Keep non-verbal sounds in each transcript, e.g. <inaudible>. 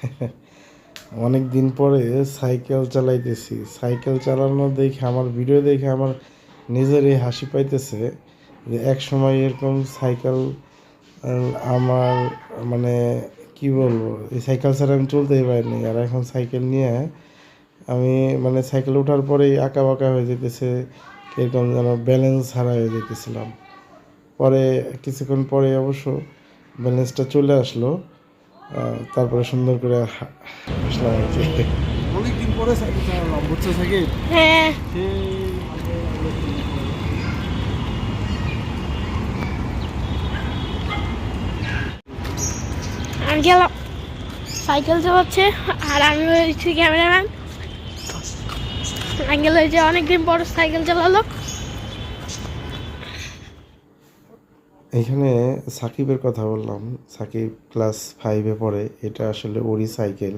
<laughs> অনেক দিন পরে সাইকেল চালাইতেছি। সাইকেল চালানো দেখে আমার ভিডিও দেখে আমার নিজেরই হাসি পাইতেছে যে এক সময় এরকম সাইকেল আমার মানে কি বলব, এই সাইকেল ছাড়া আমি চলতেই পারিনি। আর এখন সাইকেল নিয়ে আমি মানে সাইকেল ওঠার পরেই আঁকা বাঁকা হয়ে যেতেছে কীরকম যেন ব্যালেন্স হারা হয়ে যেতেছিলাম। পরে, কিছুক্ষণ পরে অবশ্য ব্যালেন্সটা চলে আসলো। তারপরে সুন্দর করে হাসলাম আর কি। অনেকদিন পরে সাইকেল চালালাম বুঝছ সাইকেল? হ্যাঁ। গেলাম। সাইকেল চালাচ্ছে আর আমি হয়েছি ক্যামেরাম্যান। আঙ্কেল হয়েছে অনেকদিন পর সাইকেল চালালো। এখানে সাকিবের কথা বললাম। সাকিব ক্লাস ফাইভে পড়ে। এটা আসলে ওরই সাইকেল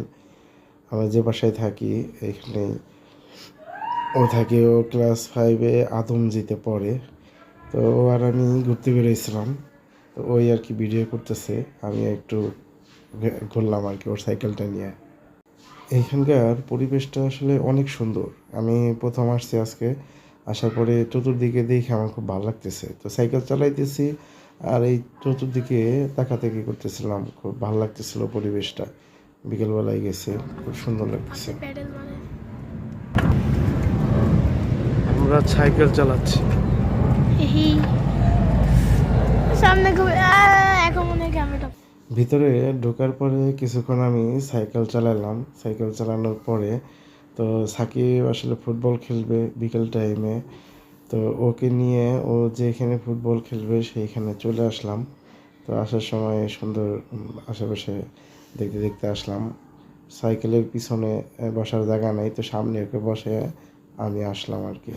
আমরা যে বাসায় থাকি, এখানে ও থাকে, ও ক্লাস ফাইভে আদমজিতে পড়ে। তো ও আর আমি ঘুরতে বেরিয়েছিলাম তো ওই আর কি ভিডিও করতেছে। আমি একটু ঘুরলাম আর কি ওর সাইকেলটা নিয়ে। এইখানকার পরিবেশটা আসলে অনেক সুন্দর। আমি প্রথম আসছি আজকে। আসার পরে চতুর্দিকে দেখে আমার খুব ভালো লাগতেছে। তো সাইকেল চালাইতেছি। আর এই চতুর্দিকে তাকাতাকি করতেছিলাম? খুব ভালো লাগতেছিল পরিবেশটা। বিকেলবেলায় গেছে খুব সুন্দর লাগতেছে। মানে? আমরা সাইকেল চালাচ্ছি। সামনে এখন মনে ভিতরে ঢোকার পরে কিছুক্ষণ আমি সাইকেল চালালাম। সাইকেল চালানোর পরে তো সাকিব আসলে ফুটবল খেলবে বিকেল টাইমে তো ওকে নিয়ে ও যেখানে ফুটবল খেলবে সেইখানে চলে আসলাম। তো আসার সময় সুন্দর আশেপাশে দেখতে দেখতে আসলাম। সাইকেলের পিছনে বসার জায়গা নেই, তো সামনে ওকে বসে আমি আসলাম আর কি।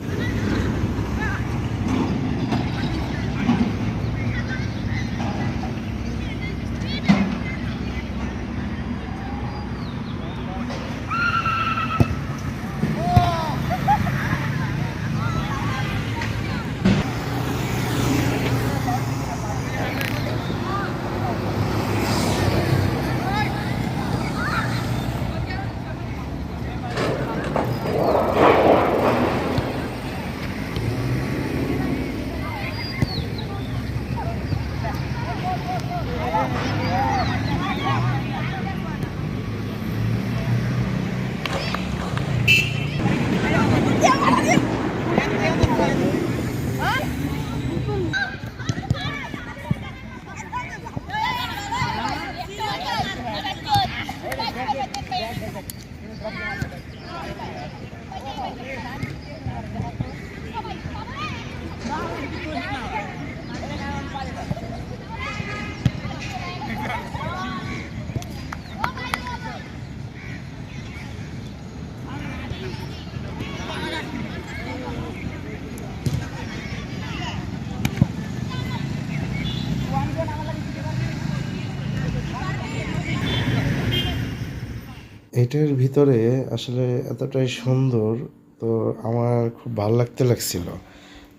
এটার ভিতরে আসলে এতটাই সুন্দর, তো আমার খুব ভালো লাগতে লাগছিল।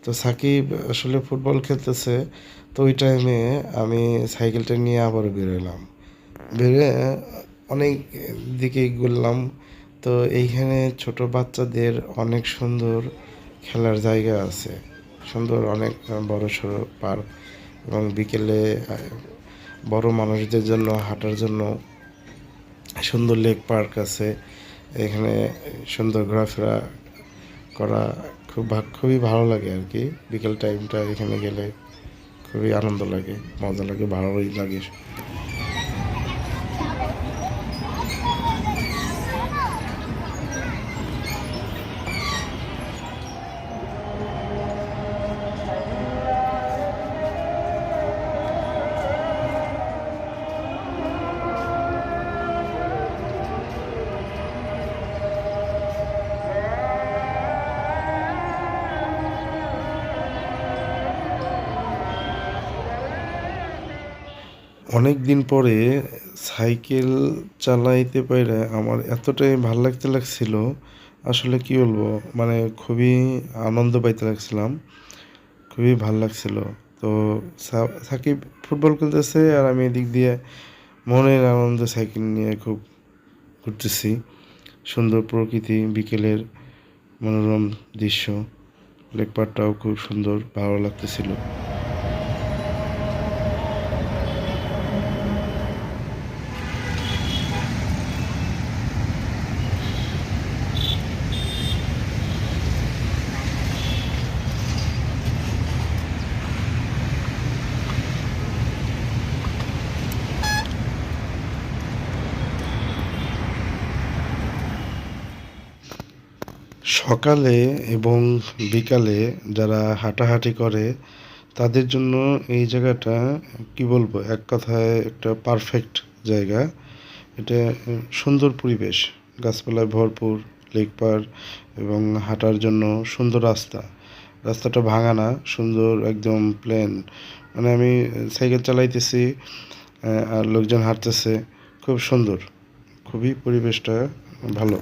তো সাকিব আসলে ফুটবল খেলতেছে, তো ওই টাইমে আমি সাইকেলটা নিয়ে আবার বেরোলাম বেরোয় অনেক দিকে ঘুরলাম, তো এইখানে ছোট বাচ্চাদের অনেক সুন্দর খেলার জায়গা আছে। সুন্দর অনেক বড় সড়ো পার্ক এবং বিকেলে বড় মানুষদের জন্য, হাঁটার জন্য সুন্দর লেক পার্ক আছে। এখানে সুন্দর ঘোরাফেরা করা খুব খুবই ভালো লাগে আর কি বিকেল টাইমটা এখানে গেলে খুবই আনন্দ লাগে, মজা লাগে, ভালোই লাগে। অনেক দিন পরে সাইকেল চালাইতে পারে আমার এতটাই ভালো লাগতে লাগছিল, আসলে কি বলব মানে খুবই আনন্দ পাইতে লাগছিলাম, খুবই ভালো লাগছিল। তো সাকিব ফুটবল খেলতেছে আর আমি এদিক দিয়ে মনের আনন্দ সাইকেল নিয়ে খুব ঘুরতেছি। সুন্দর প্রকৃতি, বিকেলের মনোরম দৃশ্য লেক পাড়টাও খুব সুন্দর, ভালো লাগতেছিল। সকালে এবং বিকালে যারা হাঁটাহাঁটি করে, তাদের জন্য এই জায়গাটা, কি বলব, এক কথায় একটা পারফেক্ট জায়গা। এটা সুন্দর পরিবেশ, গাছপালায় ভরপুর লেক পার এবং হাঁটার জন্য সুন্দর রাস্তা। রাস্তাটা ভাঙা না, সুন্দর, একদম প্লেন মানে আমি সাইকেল চালাইতেছি আর লোকজন হাঁটতেছে, খুব সুন্দর। খুবই পরিবেশটা ভালো।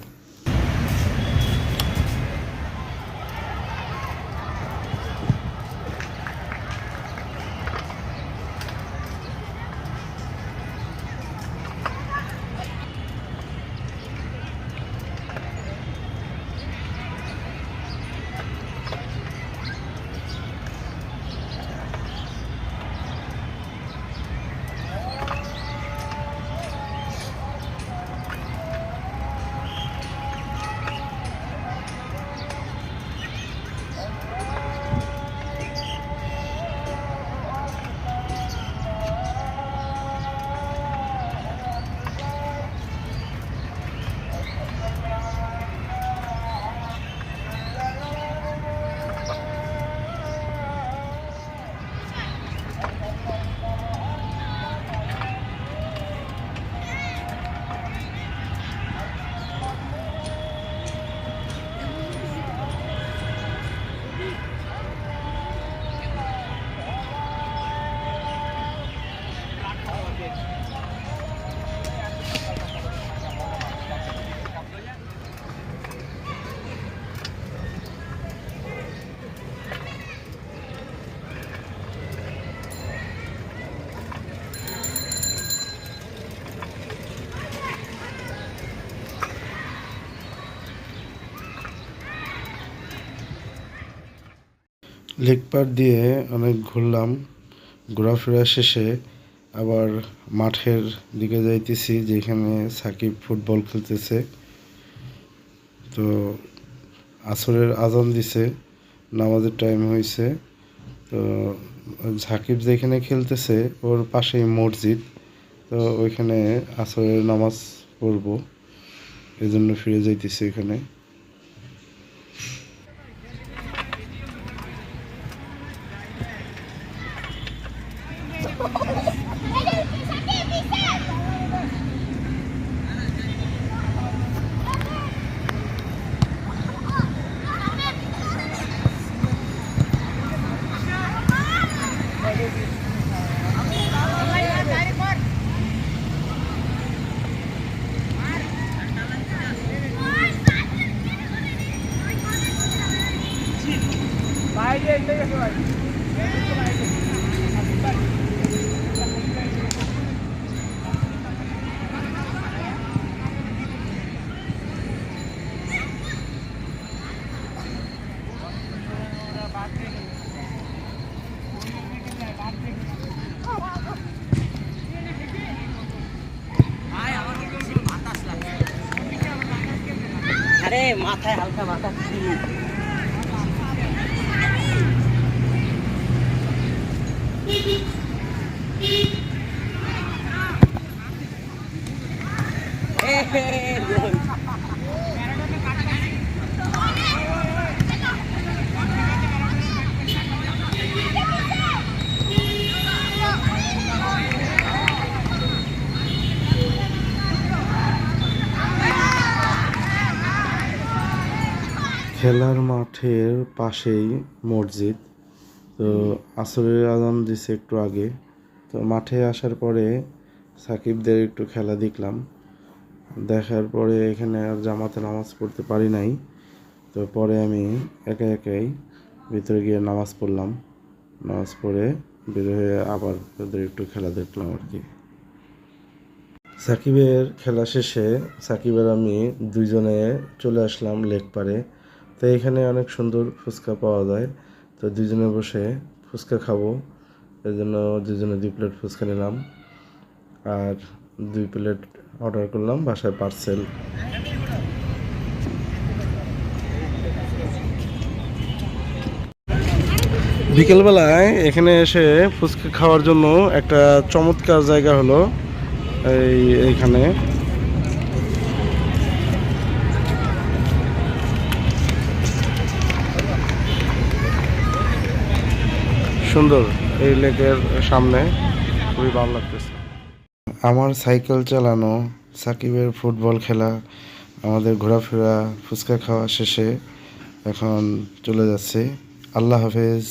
লেক পার দিয়ে অনেক ঘুরলাম। ঘোরাফেরা শেষে আবার মাঠের দিকে যাইতেছি, যেখানে সাকিব ফুটবল খেলতেছে। তো আসরের আজান দিছে, নামাজের টাইম হয়েছে তো সাকিব যেখানে খেলতেছে, ওর পাশেই মসজিদ। তো ওইখানে আসরের নামাজ পড়ব এই জন্য ফিরে যাইতেছি এখানে আরে माथा है हल्का माथा Hey, hey, hey. খেলার মাঠের পাশেই মসজিদ। তো আসরের আজান দিছে একটু আগে। তো মাঠে আসার পরে সাকিবদের একটু খেলা দেখলাম। দেখার পরে এখানে আর জামাতে নামাজ পড়তে পারি নাই। তো পরে আমি একা একাই ভিতরে গিয়ে নামাজ পড়লাম। নামাজ পড়ে বের হয়ে আবার ওদের একটু খেলা দেখলাম আর কি। সাকিবের খেলা শেষে সাকিবের আমি দুইজনে চলে আসলাম লেক পারে তো এখানে অনেক সুন্দর ফুচকা পাওয়া যায়। তো দুইজনে বসে ফুচকা খাব। এই জন্য দুজনে দুই প্লেট ফুচকা নিলাম। আর দুই প্লেট অর্ডার করলাম বাসায় পার্সেল। বিকেলবেলায় এখানে এসে ফুচকা খাওয়ার জন্য একটা চমৎকার জায়গা হলো এই এইখানে। সুন্দর এই লেকের সামনে। খুবই ভালো লাগতেছে। আমার সাইকেল চালানো, সাকিবের ফুটবল খেলা, আমাদের ঘোরাফেরা, ফুচকা খাওয়া শেষে এখন চলে যাচ্ছে। আল্লাহ হাফেজ।